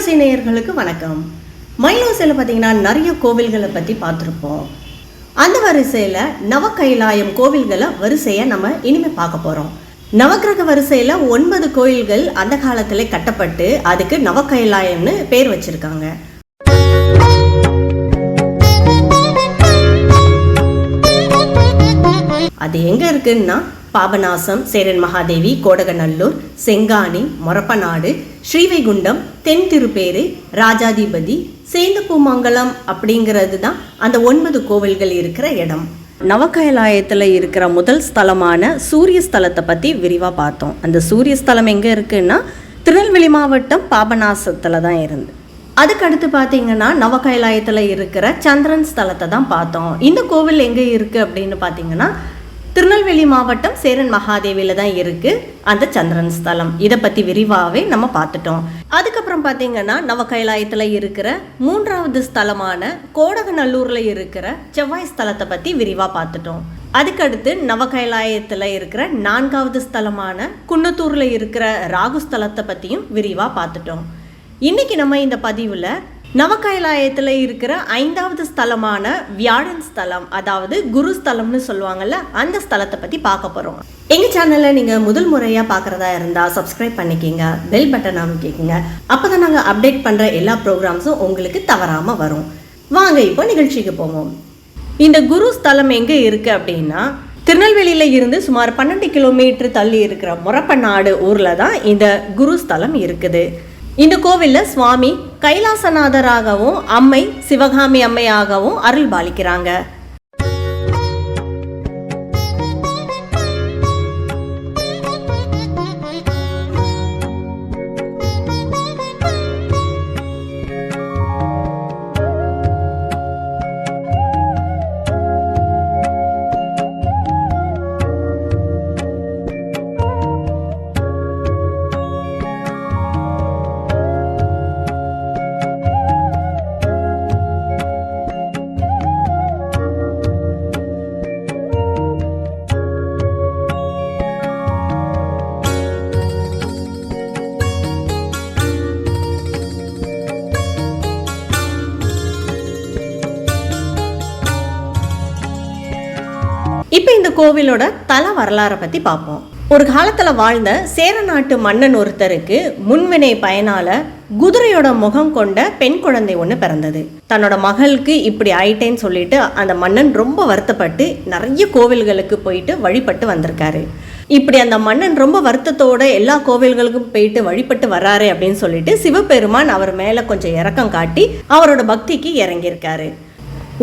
மயிலோசை நேயர்களுக்கு வணக்கம். மயிலோசையில் பார்த்தீங்கன்னா நிறைய கோவில்களை பற்றி பார்த்துருப்போம். அந்த வரிசையில் நவகைலாயம் கோவில்களை வரிசையை நம்ம இனிமேல் பார்க்க போகிறோம் நவக்கிரக வரிசையில் ஒன்பது கோயில்கள் அந்த காலத்திலே கட்டப்பட்டு அதுக்கு நவகைலாயம்னு பேர் வச்சிருக்காங்க. அது எங்கே இருக்குன்னா பாபநாசம் சேரன் மகாதேவி கோடகநல்லூர் செங்கானி மொரப்பநாடு ஸ்ரீவைகுண்டம் தென் திருப்பேரு ராஜாதிபதி சேந்தப்பூமங்கலம் அப்படிங்கிறது தான் அந்த ஒன்பது கோவில்கள் இருக்கிற இடம். நவகயலாயத்தில் இருக்கிற முதல் ஸ்தலமான சூரிய ஸ்தலத்தை பற்றி விரிவாக பார்த்தோம். அந்த சூரிய ஸ்தலம் எங்கே இருக்குன்னா திருநெல்வேலி மாவட்டம் பாபநாசத்தில் தான் இருந்து. அதுக்கு அடுத்து பார்த்தீங்கன்னா நவகைலாயத்தில் இருக்கிற சந்திரன் ஸ்தலத்தை தான் பார்த்தோம். இந்த கோவில் எங்கே இருக்குது அப்படின்னு பார்த்தீங்கன்னா திருநெல்வேலி மாவட்டம் சேரன் மகாதேவியில் தான் இருக்குது அந்த சந்திரன் ஸ்தலம். இதை பற்றி விரிவாகவே நம்ம பார்த்துட்டோம். அதுக்கப்புறம் பார்த்தீங்கன்னா நவகைலாயத்தில் இருக்கிற மூன்றாவது ஸ்தலமான கோடகநல்லூரில் இருக்கிற செவ்வாய் ஸ்தலத்தை பற்றி விரிவாக பார்த்துட்டோம். அதுக்கடுத்து நவ கைலாயத்தில் இருக்கிற நான்காவது ஸ்தலமான குன்னத்தூரில் இருக்கிற ராகு ஸ்தலத்தை பற்றியும் விரிவாக பார்த்துட்டோம். இன்னைக்கு நம்ம இந்த பதிவில் நவகைலாயத்தில் இருக்கிற ஐந்தாவது ஸ்தலமான வியாழன் ஸ்தலம் அதாவது குரு ஸ்தலம்னு சொல்லுவாங்கல்ல அந்த ஸ்தலத்தை பற்றி பார்க்க போகிறோம் எங்கள் சேனலில் நீங்கள் முதல் முறையாக பார்க்குறதா இருந்தால் சப்ஸ்கிரைப் பண்ணிக்கிங்க பெல் பட்டன் அமைக்கிங்க அப்போ தான் நாங்கள் அப்டேட் பண்ணுற எல்லா ப்ரோக்ராம்ஸும் உங்களுக்கு தவறாமல் வரும். வாங்க இப்போ நிகழ்ச்சிக்கு போவோம். இந்த குரு ஸ்தலம் எங்கே இருக்குது அப்படின்னா திருநெல்வேலியில் இருந்து சுமார் பன்னெண்டு கிலோமீட்டர் தள்ளி இருக்கிற முரப்பநாடு ஊரில் தான் இந்த குரு ஸ்தலம் இருக்குது. இந்த கோவிலில் சுவாமி கைலாசநாதராகவும் அம்மை சிவகாமி அம்மையாகவும் அருள் பாலிக்கிறாங்க இப்போ இந்த கோவிலோட தல வரலாறை பற்றி பார்ப்போம் ஒரு காலத்தில் வாழ்ந்த சேர நாட்டு மன்னன் ஒருத்தருக்கு முன்வினை பயனால குதிரையோட முகம் கொண்ட பெண் குழந்தை ஒன்று பிறந்தது. தன்னோட மகளுக்கு இப்படி ஆயிட்டேன்னு சொல்லிட்டு அந்த மன்னன் ரொம்ப வருத்தப்பட்டு நிறைய கோவில்களுக்கு போயிட்டு வழிபட்டு வந்திருக்காரு. இப்படி அந்த மன்னன் ரொம்ப வருத்தத்தோட எல்லா கோவில்களுக்கும் போயிட்டு வழிபட்டு வராரு அப்படின்னு சொல்லிட்டு சிவபெருமான் அவர் மேலே கொஞ்சம் இறக்கம் காட்டி அவரோட பக்திக்கு இறங்கியிருக்காரு.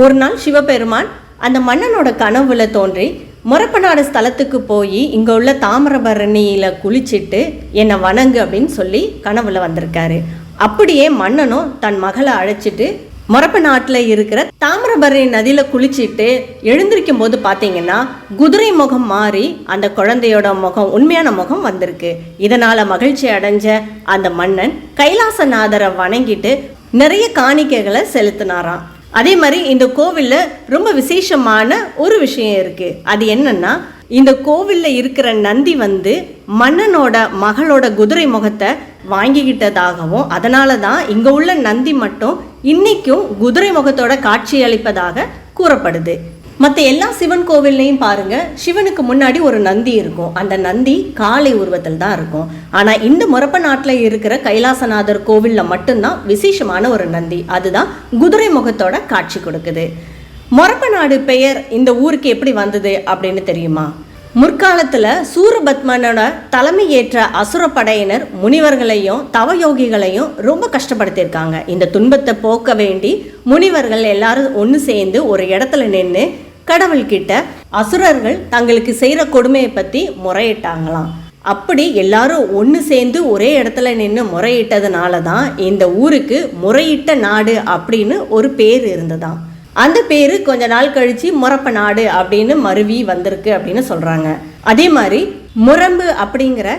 ஒரு நாள் சிவபெருமான் அந்த மன்னனோட கனவுல தோன்றி முறப்பநாடு ஸ்தலத்துக்கு போய் இங்கே உள்ள தாமிரபரணியில் குளிச்சிட்டு என்னை வணங்கு அப்படின்னு சொல்லி கனவுல வந்திருக்காரு. அப்படியே மன்னனும் தன் மகளை அழைச்சிட்டு முறப்ப நாட்டில் இருக்கிற தாமிரபரணி நதியில் குளிச்சிட்டு எழுந்திருக்கும் போது பார்த்தீங்கன்னா குதிரை முகம் மாறி அந்த குழந்தையோட முகம் உண்மையான முகம் வந்திருக்கு. இதனால் மகிழ்ச்சி அடைஞ்ச அந்த மன்னன் கைலாசநாதரை வணங்கிட்டு நிறைய காணிக்கைகளை செலுத்தினாராம். அதே மாதிரி இந்த கோவிலில் ரொம்ப விசேஷமான ஒரு விஷயம் இருக்குது அது என்னன்னா இந்த கோவிலில் இருக்கிற நந்தி வந்து மன்னனோட மகளோட குதிரை முகத்தை வாங்கிக்கிட்டதாகவும் அதனால தான் இங்கே உள்ள நந்தி மட்டும் இன்னைக்கும் குதிரை முகத்தோட காட்சி அளிப்பதாக கூறப்படுது. மற்ற எல்லா சிவன் கோவில்லையும் பாருங்க சிவனுக்கு முன்னாடி ஒரு நந்தி இருக்கும். அந்த நந்தி காளை உருவத்தில் தான் இருக்கும். ஆனால் இந்த முறப்ப நாட்டில் இருக்கிற கைலாசநாதர் கோவிலில் மட்டும்தான் விசேஷமான ஒரு நந்தி. அதுதான் குதிரை முகத்தோட காட்சி கொடுக்குது. முறப்ப நாடு பெயர் இந்த ஊருக்கு எப்படி வந்தது அப்படின்னு தெரியுமா? முற்காலத்தில் சூரபத்மனோட தலைமை ஏற்ற அசுர படையினர் முனிவர்களையும் தவயோகிகளையும் ரொம்ப கஷ்டப்படுத்தியிருக்காங்க. இந்த துன்பத்தை போக்க வேண்டி முனிவர்கள் எல்லாரும் ஒன்று சேர்ந்து ஒரு இடத்துல நின்று கடவுள்கிட்ட அசுரர்கள் தங்களுக்கு செய்கிற கொடுமையை பற்றி முறையிட்டாங்களாம். அப்படி எல்லாரும் ஒன்று சேர்ந்து ஒரே இடத்துல நின்று முறையிட்டதுனால தான் இந்த ஊருக்கு முறையிட்ட நாடு அப்படின்னு ஒரு பேர் இருந்ததாம். அந்த பேர் கொஞ்ச நாள் கழிச்சு முறப்ப நாடு அப்படின்னு மருவி வந்திருக்கு அப்படின்னு சொல்றாங்க. அதே மாதிரி முரம்பு அப்படிங்கிற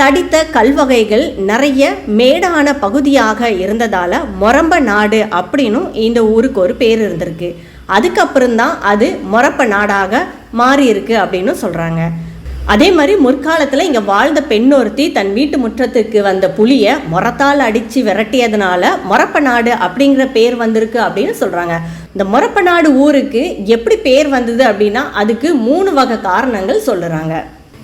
தடித்த கல்வகைகள் நிறைய மேடான பகுதியாக இருந்ததால மொரம்ப நாடு அப்படின்னும் இந்த ஊருக்கு ஒரு பேர் இருந்திருக்கு. அதுக்கப்புறம்தான் அது மொரப்ப நாடாக மாறி இருக்கு அப்படின்னு சொல்கிறாங்க அதே மாதிரி முற்காலத்தில் இங்கே வாழ்ந்த பெண் ஒருத்தி தன் வீட்டு முற்றத்துக்கு வந்த புலியை முறத்தால் அடித்து விரட்டியதுனால மொரப்பநாடு அப்படிங்கிற பேர் வந்திருக்கு அப்படின்னு சொல்கிறாங்க இந்த மொரப்பநாடு ஊருக்கு எப்படி பேர் வந்தது அப்படின்னா அதுக்கு மூணு வகை காரணங்கள் சொல்லுறாங்க.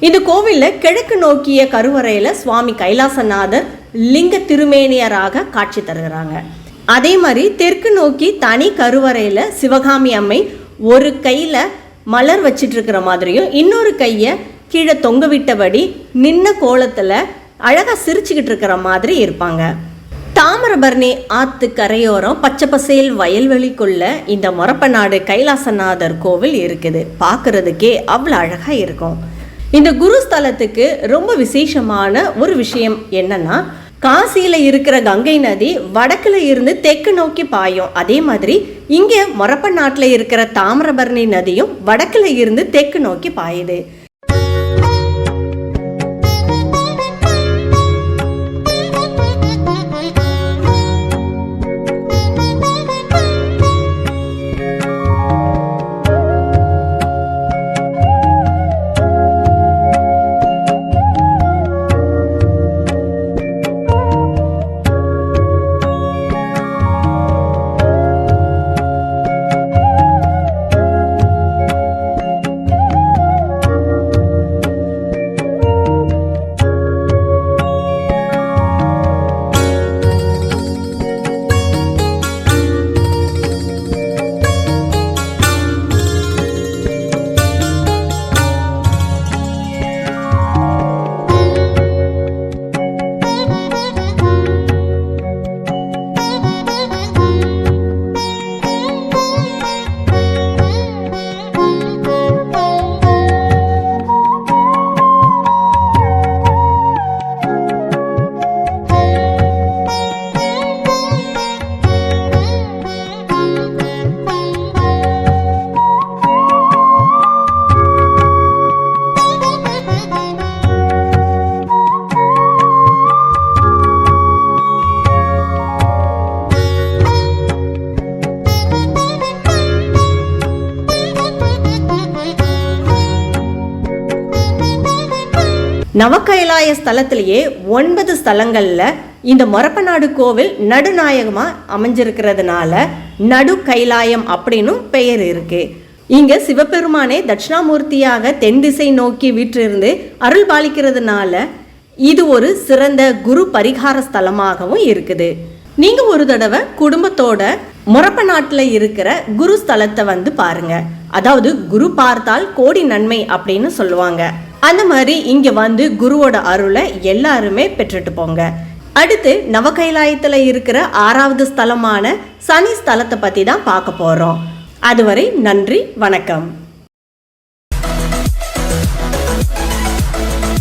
இந்த கோவிலில் கிழக்கு நோக்கிய கருவறையில் சுவாமி கைலாசநாதர் லிங்க திருமேனியராக காட்சி தருகிறாங்க. அதே மாதிரி தெற்கு நோக்கி தனி கருவறையில் சிவகாமி அம்மை ஒரு கையில் மலர் வச்சிட்ருக்கிற மாதிரியும் இன்னொரு கையை கீழே தொங்க விட்டபடி நின்ன கோலத்தில் அழகாக சிரிச்சுக்கிட்டு இருக்கிற மாதிரி இருப்பாங்க. தாமிரபரணி ஆத்து கரையோரம் பச்சை பசேல் வயல்வெளிக்குள்ள இந்த மொரப்பநாடு கைலாசநாதர் கோவில் இருக்குது. பார்க்கறதுக்கே அவ்வளோ அழகாக இருக்கும். இந்த குருஸ்தலத்துக்கு ரொம்ப விசேஷமான ஒரு விஷயம் என்னன்னா காசியில் இருக்கிற கங்கை நதி வடக்கில் இருந்து தெற்கு நோக்கி பாயும். அதே மாதிரி இங்கே மொரப்ப நாட்டில் இருக்கிற தாமிரபரணி நதியும் வடக்கில் இருந்து தெற்கு நோக்கி பாயுது. நவகைலாய ஸ்தலத்திலேயே ஒன்பது ஸ்தலங்களில் இந்த மொரப்பநாடு கோவில் நடுநாயகமாக அமைஞ்சிருக்கிறதுனால நடு கைலாயம் அப்படின்னும் பெயர் இருக்கு. இங்கே சிவபெருமானே தட்சிணாமூர்த்தியாக தென் திசை நோக்கி வீற்றிருந்து அருள் பாலிக்கிறதுனால இது ஒரு சிறந்த குரு பரிகார ஸ்தலமாகவும் இருக்குது. நீங்க ஒரு தடவை குடும்பத்தோட முறப்ப நாட்டில் இருக்கிற குரு ஸ்தலத்தை வந்து பாருங்க. அதாவது குரு பார்த்தால் கோடி நன்மை அப்படின்னு சொல்லுவாங்க. அந்த மாதிரி இங்கே வந்து குருவோட அருளை எல்லாருமே பெற்றுட்டு போங்க. அடுத்து நவகைலாயத்தில் இருக்கிற ஆறாவது ஸ்தலமான சனி ஸ்தலத்தை பற்றி தான் பார்க்க போகிறோம் அதுவரை நன்றி வணக்கம்.